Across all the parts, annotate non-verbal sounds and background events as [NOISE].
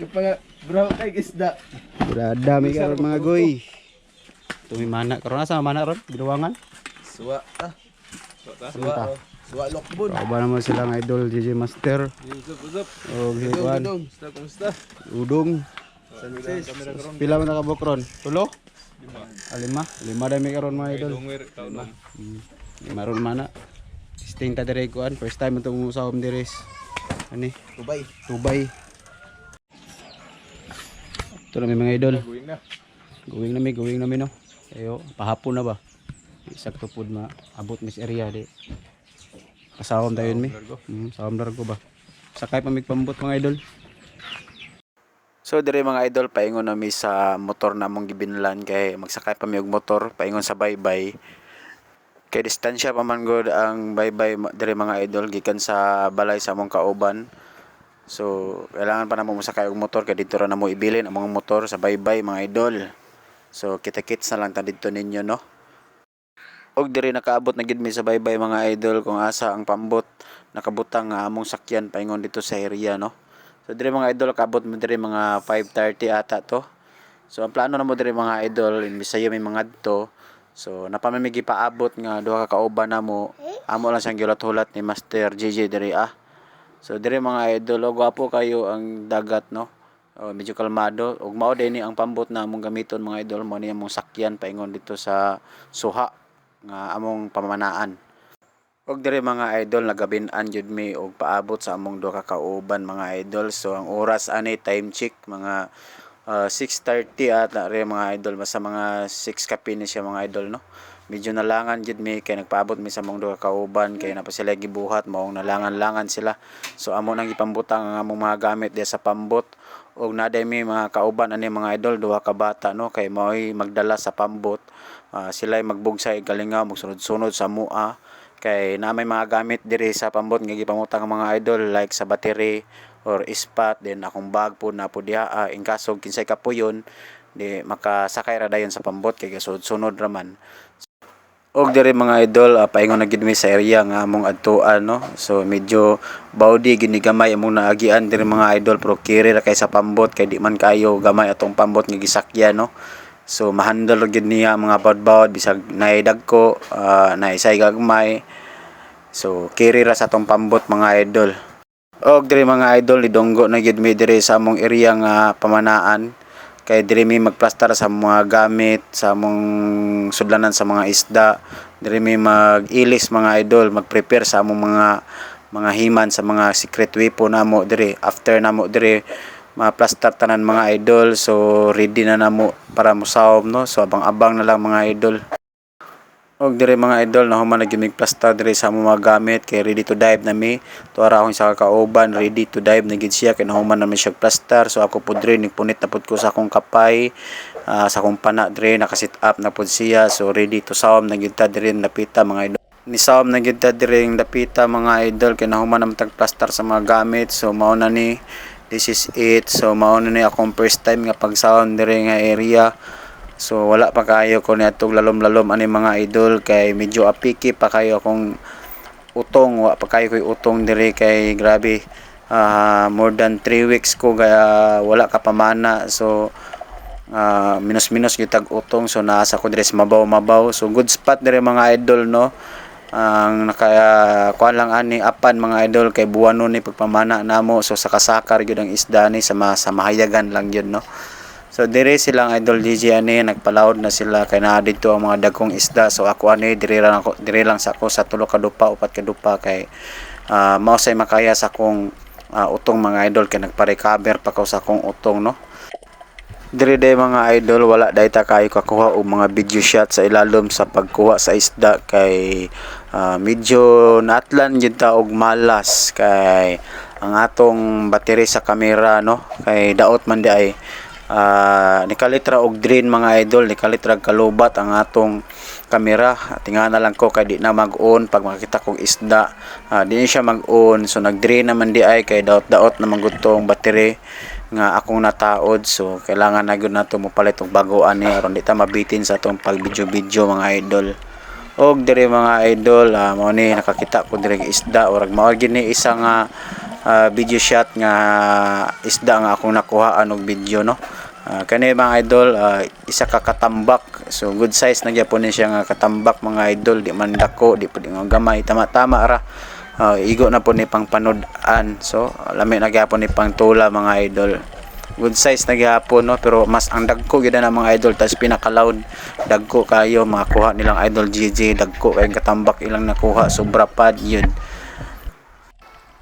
Kapag bro kay isda. Udah dami karon mga goy. Tumi mana karon asa mana ron? Giduwangan. Suwa ta. Suwa ta. Suwa lokbon. Kauban naman sila ng idol JJ Master. Yusup, yusup. O Dong, hikuan. dong. Kumusta, kumusta? Udong. Pila man nakabok ron? Tulo? Lima. Ah, lima. Lima dami karon mga idol. Hmm. Lima ron mana. Testing ta dire kuan. First time itong usawom dires. Ani? Tubay. Tubay. Ito na may mga idol. Going na. Going na mi, going na mi no. Ayo, pahapon na ba? Sakto pud ma abot mis area di. Kasawam tayo mi. Hmm, sawam largo ba. Sakay pa mig pambot mga idol. So dire mga idol paingon na mi sa motor na mong gibinlan kay magsakay pa mi og motor paingon sa baybay. Kay distansya pa man gud ang baybay dire mga idol gikan sa balay sa among kauban. So, kailangan pa na mo sakay og motor kay dito ra na mo ibilin ang mga motor sa baybay mga idol. So, kita-kits na lang ta dito ninyo no. Og diri nakaabot na gid mi sa baybay mga idol kung asa ang pambot nakabutang nga among sakyan paingon dito sa area no. So diri mga idol kaabot mo diri mga 5:30 ata to. So ang plano na mo diri mga idol in Bisaya may mga adto. So napamimigi paabot nga duha ka kauban na mo. Amo lang siyang giulat-hulat ni Master JJ diri ah. So dire mga idol, o gwapo kayo ang dagat no. O, medyo kalmado. Ug mao ni ang pambot na among gamiton mga idol mo ni among sakyan paingon dito sa Suha nga among pamanaan. Og dire mga idol nagabinan jud mi og paabot sa among duha ka kauban mga idol. So ang oras ani time check mga ah, 6:30 ata re mga idol basta mga 6 kapi ni siya mga idol no. Medyo nalangan jud mi kay nagpaabot mi sa ka kauban kay na pa sila gibuhat maong nalangan-langan sila. So amo nang ipambutang ang among mga gamit diya sa pambot og naday mi mga kauban ani mga idol duha ka bata no kay mao'y magdala sa pambot. Ah, sila'y magbugsay galingaw magsunod-sunod sa mua kay na may mga gamit diri sa pambot nga gipamutang ang mga idol like sa battery or ispat then akong bag po na po diha uh, in kaso kinsay ka po yun di makasakay ra dayon sa pambot kay sunod raman og diri mga idol uh, paingon na gid mi sa area nga among adtuan no so medyo bawdi ginigamay among naagian diri mga idol pero kiri ra kay sa pambot kay di man kayo gamay atong pambot nga gisakyan no So mahandle gid niya mga bawd-bawd bisag naay ko, uh, naisay gagmay. So kiri ra sa tong pambot mga idol. Og diri mga idol idonggo na gid mi diri sa among area nga pamanaan. Kay diri mi magplastar sa mga gamit sa among sudlanan sa mga isda. Diri mi mag-ilis mga idol mag-prepare sa among mga mga himan sa mga secret weapon namo diri. After namo diri ma-plaster tanan mga idol. So ready na namo para musawom no? So abang-abang na lang mga idol og dire mga idol na human nagimig plaster dire sa mga gamit kay ready to dive na mi. Tuara akong sa kakauban ready to dive na gid siya kay nahuman na mi siya plaster so ako pud dire nigpunit na pud ko sa akong kapay ah, sa akong pana dire naka-sit up na pud siya. So ready to sawom na gid ta dire napita mga idol. Ni sawom na gid ta dire napita mga idol kay nahuman na tag plaster sa mga gamit. So mao na ni this is it. So mao na ni akong first time nga pag-sound dire nga area so wala pa kayo ko ni atong lalom-lalom ani mga idol kay medyo apiki pa kayo akong utong wa pa kayo koy utong dire kay grabe ah, more than 3 weeks ko kaya wala ka pamana so ah, minus-minus gyud tag utong so nasa ko dire sa mabaw-mabaw. So good spot dire mga idol no? Ang naka kuan lang ani apan mga idol kay buwano ni pagpamana namo. So sa kasakar gyud ang isda ni sa, sa mahayagan lang yun no so dire silang idol DJ ani nagpalawod na sila. Kay naa dito ang mga dagkong isda. So ako ani dire lang ako dire lang sa ako sa tulo ka dupa upat ka dupa. Kay ah, mao say makaya sa akong ah, utong mga idol. Kay nagpa-recover pa ko sa akong utong no? Diri day mga idol wala day ta kayo kakuha og mga video shot sa ilalom sa pagkuha sa isda. Kay ah, medyo naatlan gyud ta og malas. Kay ang atong battery sa camera no? Kay daot man di ay ah, nikalitra og drain mga idol. Nikalitra kalubat ang atong kamera. Tingana lang ko kay di na mag-on pag makita kong isda. Ah, di na siya mag-on. So nag-drain naman di ay kay daot-daot naman gutong battery nga akong nataod. So kailangan na gyud nato mo palit og bagoan ni aron di ta mabitin sa atong pag video video mga idol. Og dire mga idol ah, mao ni nakakita ko dire isda. Or mao ni isa nga ah, video shot nga isda nga akong nakuha og video no. Ah, kani mga idol ah, isa ka katambak. So good size na gyapon siya nga katambak mga idol. Di man dako di pud nga gamay. Tama-tama ra. Ah, igo na po ni pang panudan so lami na gyapon ni pang tula mga idol. Good size na gyapon no? Pero mas ang dagko gyud na mga idol tas pinaka loud dagko kayo makakuha nilang idol GG dagko kay katambak ilang nakuha. Sobra pad yun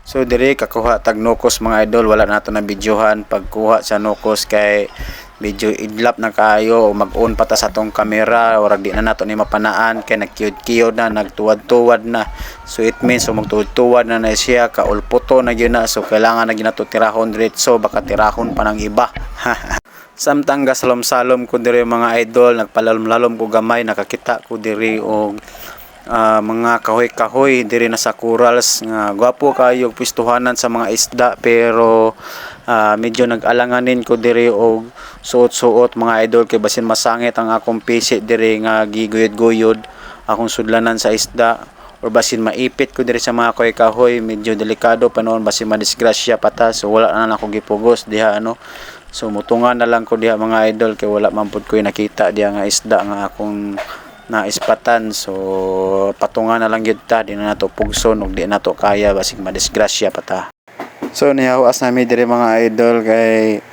So dire kakuha tag nukos mga idol. Wala nato na videohan. Pagkuha sa nukos kay medyo idlap na kayo o mag-on pa ta sa tong kamera o di na nato ni mapanaan kay nagkiyod-kiyod na nagtuwad-tuwad na. So it means so magtuwad-tuwad na na siya kaulputo na gyud na. So kailangan na gyud nato tirahon diretso baka tirahon pa ng iba. [LAUGHS] Samtang gasalom-salom ko diri mga idol. Nagpalalom-lalom ko gamay nakakita ko diri og ah, mga kahoy-kahoy diri na sa corals nga gwapo kayo pwestuhanan sa mga isda pero ah, medyo nag-alanganin ko diri og suot-suot mga idol kay basin masangit ang akong pisi diri nga giguyod-guyod akong sudlanan sa isda or basin maipit ko diri sa mga kahoy-kahoy medyo delikado pa noon basin madisgrasya pata so wala na ako gipugos diha ano. So mutungan na lang ko diha mga idol kay wala man pud ko nakita diha nga isda nga akong na ispatan so patungan na lang gyud ta di na nato pugson ug di nato kaya basig madisgrasya pa ta. So nihawas nami diri mga idol kay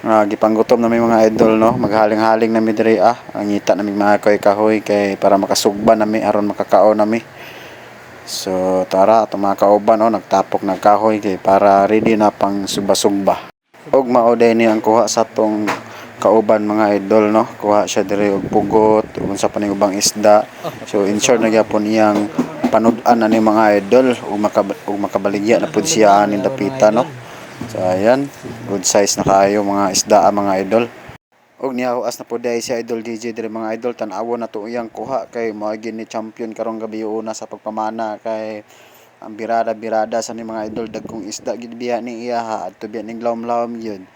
nga gipanggutom na may mga idol no? Maghaling-haling nami diri ah ang ngita nami mga kahoy kahoy kay para makasugba nami aron makakaon nami so tara ato mga kauban no? Nagtapok ng kahoy kay para ready na pang sugba-sugba og mao ni ang kuha sa tong kauban mga idol no? Kuha siya diri og pugot ug unsa pa ning ubang isda. So in short nagyapon iyang panud-an na ni mga idol ug makab ug makabaligya na pud siya aning dapita no? So ayan good size na kayo mga isda ah, mga idol. Og niyahuas na pud si idol DJ diri mga idol tan-awon na to iyang kuha kay mao ni champion karong gabi una sa pagpamana kay ang birada-birada sa ni mga idol dagkong isda gid biya ni iya ha adto biya ning lawom-lawom yun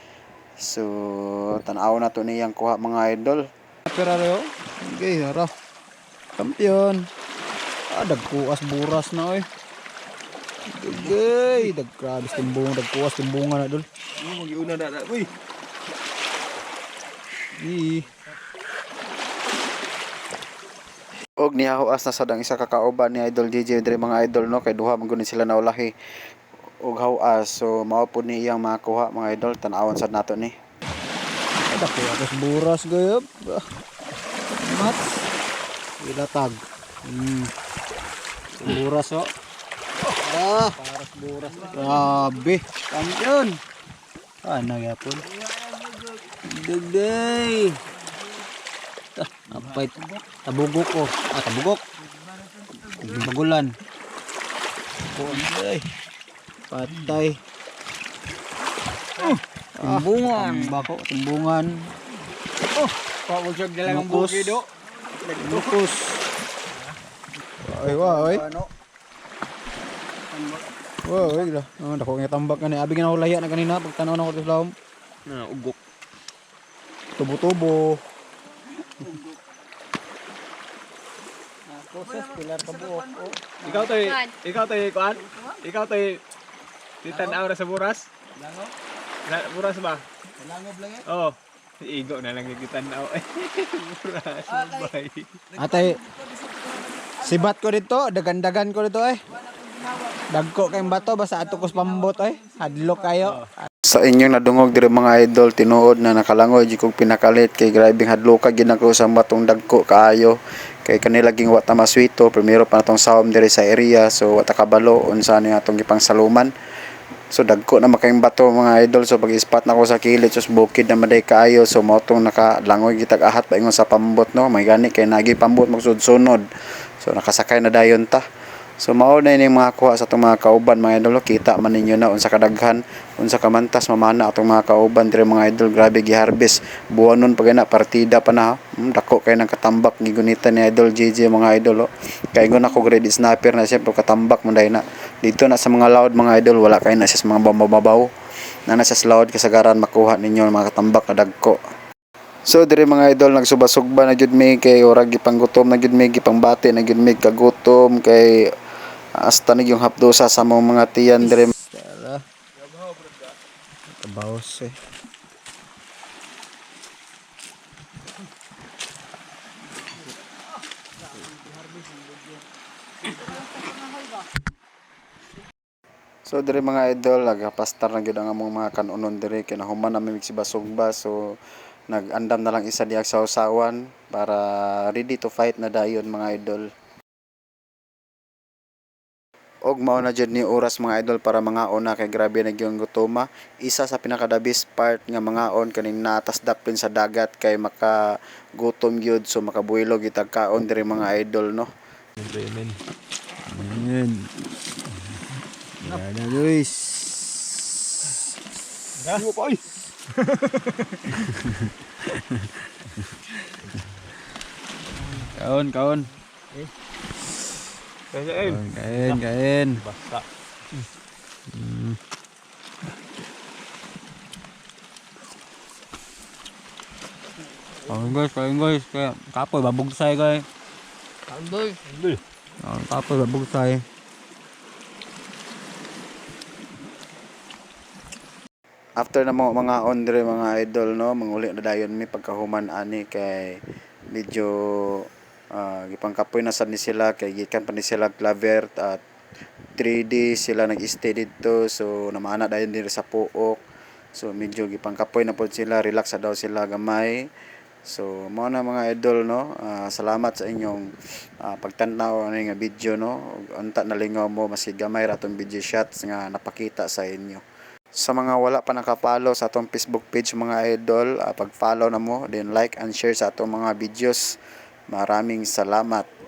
So, tanaw na to niyang kuha mga idol. Pero okay, hara. Kampiyon. Ah, dagkuas buras na oy. Dugay, dagkrabis timbung, dagkuas timbungan na dol. Ano magiuna na na. Uy. Di. Og nihahuas na sa dang isa kakauban ni Idol DJ diri mga idol no kay duha man guni sila naulahi og hawas so mao pud ni iyang makuha mga idol tan-awon sad nato ni. Ada ko atas buras gayab. Mat. Ilatag. Hmm. Buras oh. Ah, paras buras. Grabe. Kampiyon. Ano yapon? Dugay. Ah, apay. Tabugok ko. Ah, tabugok. Bagulan. Patay. Patay. Uh, timbungan. Bako, timbungan. Oh. Pausog na lang ang Lukos. bukido. Lukos. Ay, wa, ay. Ano? Wow, ay, gra. Oh, dako nga tambak ka ni. Abi nga hulaya na kanina pag tanaw na ko sa lawom. Na ugok. Tubo-tubo. Ikaw tay, ikaw tay kuan? Ikaw tay titanaw na sa buras? Langob? Na, buras ba? Langob lang eh? Oo. Igo na lang yung titanaw. [LAUGHS] buras. Bye. Atay, sibat ko dito, dagan-dagan ko dito eh. Dagko kayong bato, basta ato kos pambot eh. Hadlok kayo. Sa inyong nadungog diri mga idol, tinuod na nakalangoy, di kong pinakalit kay grabing hadlok ka ginako sa batong dagko kaayo. Kay kanila ging wata maswito, primero pa natong sawom diri sa area, so wata kabalo, unsa ni atong gipang saluman. So dagko na makayong bato mga idol. So pag ispat na ko sa kilid so bukid na maday kaayo. So mo tong nakalangoy gitag ahat pa ingon sa pambot no? May gani kay nagi pambot magsud-sunod. So nakasakay na dayon ta so mao na ini mga kuha sa atong mga kauban mga idol kita man ninyo na unsa kadaghan unsa kamantas mamana atong mga kauban dire mga idol. Grabe giharvest. Buwanon pa gana partida pa na hmm, dako kay nang katambak gigunitan ni idol JJ mga idol oh. kay ingon ako grade snapper na siya pero katambak man na. Dito na sa mga loud mga idol wala kay na siya sa mga bambabaw na nasa sa loud kasagaran makuha ninyo mga katambak na dagko. So dire mga idol nagsubasugba na gyud mi kay ora gipanggutom na gyud mi gipangbati na gyud mi kagutom kay hasta na yung hapdosa sa mong mga tiyan dire. Kabaos eh. So dire mga idol, nagapastar na gyud ang among mga kanunon dire kay nahuman na mi si basugba so nag-andam na lang isa diag sa usawan para ready to fight na dayon mga idol. Og mao na jud ni oras mga idol para mga ona kay grabe na gyud gutoma. Isa sa pinakadabis part nga mga on kaning natas dapin sa dagat kay maka gutom gyud so makabuhilog itag kaon dire mga idol no. Amen. Ayan. Yan na pa oy. Kaon, kaon. Kaya eh. Kaon, Kain, kain. Basta. Kain guys, kain guys. Kaya kapoy, babugsay guys. Andol. Kain kapoy, babugsay. After na mo mga ondre mga idol no, manguli na dayon mi pagkahuman ani kay medyo ah, gipangkapoy na sad ni sila kay gikan pa ni sila claver at 3 days sila nag-stay dito so namana dayon diri sa puok. So medyo gipangkapoy na pod sila, relax na daw sila gamay. So mao na mga idol no. Ah, salamat sa inyong ah, pagtan-aw ani nga video no. Unta nalingaw mo maski gamay ra tong video shots nga napakita sa inyo. Sa mga wala pa nakapollow sa atong Facebook page mga idol, ah, pag-follow na mo, then like and share sa atong mga videos. Maraming salamat.